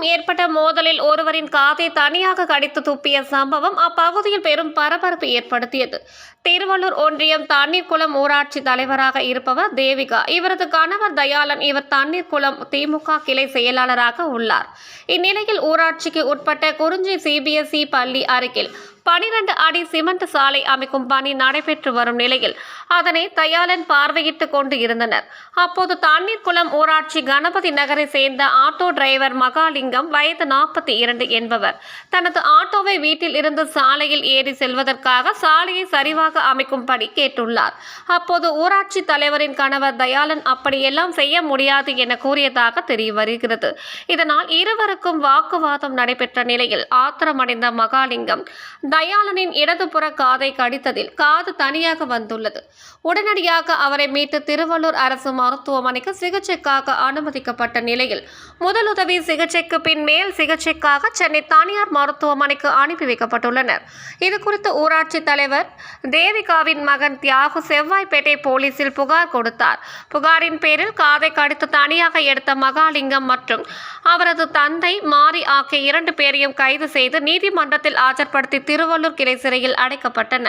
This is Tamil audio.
ஏற்பட்ட மோதலில் ஒருவரின் காதை தனியாக கடித்து துப்பிய சம்பவம் அப்பகுதியில் பெரும் பரபரப்பு ஏற்படுத்தியது. திருவள்ளூர் ஒன்றியம் தண்ணீர்குளம் ஊராட்சி தலைவராக இருப்பவர் தேவிகா. இவரது கணவர் தயாளன் இவர் தண்ணீர்குளம் திமுக கிளை செயலாளராக உள்ளார். இந்நிலையில் ஊராட்சிக்கு உட்பட்ட குறிஞ்சி சிபிஎஸ்இ பள்ளி அருகில் பனிரெண்டு அடி சிமெண்ட் சாலை அமைக்கும் பணி நடைபெற்று வரும் நிலையில் அதனை தயாளன் பார்வையிட்டுக் கொண்டு இருந்தனர். அப்போது தண்ணீர்குளம் ஊராட்சி கணபதி நகரை சேர்ந்த ஆட்டோ டிரைவர் மகாலிங்கம் வயது நாற்பத்தி இரண்டு என்பவர். தனது ஆட்டோவை வீட்டில் இருந்து சாலையில் ஏறி செல்வதற்காக சாலையை சரிவாக அமைக்கும்படி கேட்டுள்ளார். அப்போது ஊராட்சி தலைவரின் கணவர் தயாளன் அப்படியெல்லாம் செய்ய முடியாது என கூறியதாக தெரிய வருகிறது இதனால் இருவருக்கும் வாக்குவாதம் நடைபெற்ற நிலையில் ஆத்திரமடைந்த மகாலிங்கம் தயாளனின் இடதுபுற காதை கடித்ததில் காது தனியாக வந்துள்ளது. உடனடியாக அவரை மீட்டு திருவள்ளூர் அரசு மருத்துவமனைக்கு சிகிச்சைக்காக அனுமதிக்கப்பட்ட நிலையில் முதலுதவி சிகிச்சைக்கு பின் மேல் சிகிச்சைக்காக சென்னை தனியார் மருத்துவமனைக்கு அனுப்பி வைக்கப்பட்டுள்ளனர். இதுகுறித்து ஊராட்சி தலைவர் தேவிகாவின் மகன் தியாகு செவ்வாய்ப்பேட்டை போலீசில் புகார் கொடுத்தார். புகாரின் பேரில் காதை கடித்து தனியாக எடுத்த மகாலிங்கம் மற்றும் அவரது தந்தை மாரி ஆகிய இரண்டு பேரையும் கைது செய்து நீதிமன்றத்தில் ஆஜர்படுத்தி திருவள்ளூர் கிளை சிறையில் அடைக்கப்பட்டனர்.